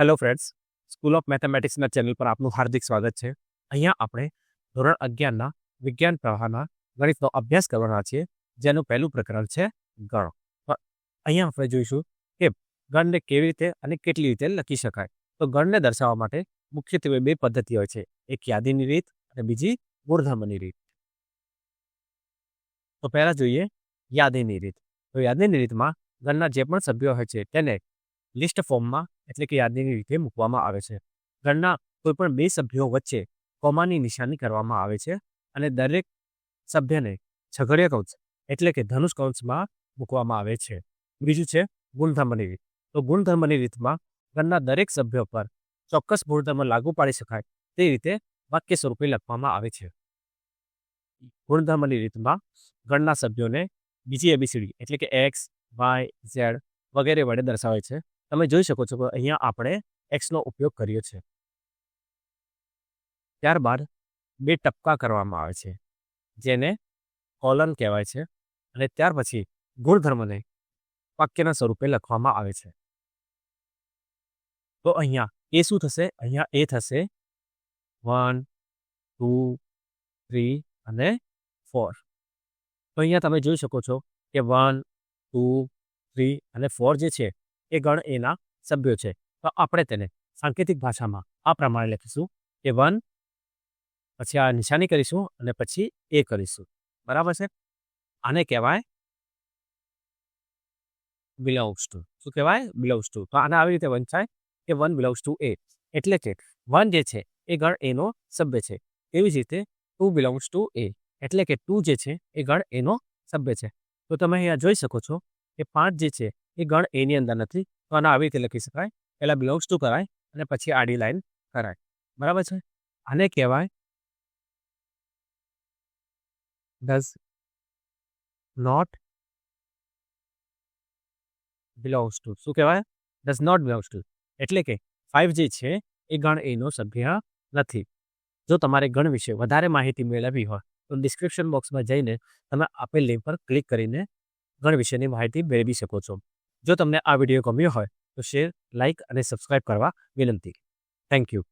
Hello friends school of મેથેમેટિક્સના channel પર આપનું હાર્દિક સ્વાગત છે. અહીંયા આપણે ધોરણ અગિયારના વિજ્ઞાન પ્રવાહના ગણિતનો અભ્યાસ કરવાના છીએ, જેનું પહેલું પ્રકરણ છે ગણ. અહીંયા આપણે જોઈશું કે ગણને કેવી રીતે અને કેટલી રીતે લખી શકાય. તો ગણને દર્શાવવા માટે મુખ્યત્વે બે પદ્ધતિ હોય છે, એક યાદીની રીત અને બીજી મૂર્ધમની રીત. તો પહેલાં જોઈએ યાદીની રીત. તો યાદીની રીતમાં ગણના જે પણ સભ્યો હોય છે, તેને લિસ્ટ ફોર્મમાં એટલે કે યાદીની રીતે મૂકવામાં આવે છે. ગણના કોઈ પણ બે સભ્યો વચ્ચે કોમાની નિશાની કરવામાં આવે છે અને દરેક સભ્યને છગડિયા કૌંસ એટલે કે ધનુષ કૌંસમાં મૂકવામાં આવે છે. બીજું છે ગુણધર્મની રીત તો ગુણધર્મની રીતમાં ગણના દરેક સભ્યો પર ચોક્કસ ગુણધર્મ લાગુ પાડી શકાય તે રીતે વાક્ય સ્વરૂપે લખવામાં આવે છે. ગુણધર્મની રીતમાં ગણના સભ્યોને બીજી એબીસીડી એટલે કે એક્સ વાય ઝેડ વગેરે વડે દર્શાવે છે. તમે જોઈ શકો છો કે અહીંયા આપણે એક્સનો ઉપયોગ કર્યો છે. ત્યારબાદ બે ટપકા કરવામાં આવે છે, જેને કોલન કહેવાય છે અને ત્યાર પછી ગુણધર્મને વાક્યના સ્વરૂપે લખવામાં આવે છે. તો અહીંયા એ શું થશે? અહીંયા એ થશે વન, ટુ, થ્રી અને ફોર. તો અહીંયા તમે જોઈ શકો છો કે વન, ટુ, થ્રી અને ફોર જે છે એ ગણ એના સભ્યો છે. તો આપણે તેને સાંકેતિક ભાષામાં આ પ્રમાણે લખીશું. કે વન, પછી આ નિશાની કરીશું અને પછી એ કરીશું. બરાબર છે? આને કહેવાય બિલોંગ્સ ટુ શું કહેવાય? બિલોંગ્સ ટુ તો આને આવી રીતે વંચાય કે વન બિલોંગ્સ ટુ એ. એટલે કે વન જે છે એ ગણ એનો સભ્ય છે. એવી જ રીતે ટુ બિલોંગ્સ ટુ એ. એટલે કે ટુ જે છે એ ગણ એનો સભ્ય છે. તો તમે અહીંયા જોઈ શકો છો કે પાંચ જે છે એ ગણ એની અંદર નથી. તો આને આવી રીતે લખી શકાય. પહેલાં બિલોંગ્સ ટુ કરાય અને પછી આડી લાઈન કરાય. બરાબર છે? આને કહેવાય ડઝ નોટ બિલોંગ્સ ટુ શું કહેવાય? ડઝ નોટ બિલોંગ્સ ટુ એટલે કે ફાઇવ જે છે એ ગણ એનો સભ્ય નથી. જો તમારે ગણ વિશે વધારે માહિતી મેળવવી હોય, તો ડિસ્ક્રિપ્શન બોક્સમાં જઈને તમે આપેલ લિંક પર ક્લિક કરીને ગણ વિશેની માહિતી મેળવી શકો છો. જો તમને આ વીડિયો ગમ્યો હોય તો શેર લાઇક અને સબસ્ક્રાઇબ કરવા વિનંતી. Thank you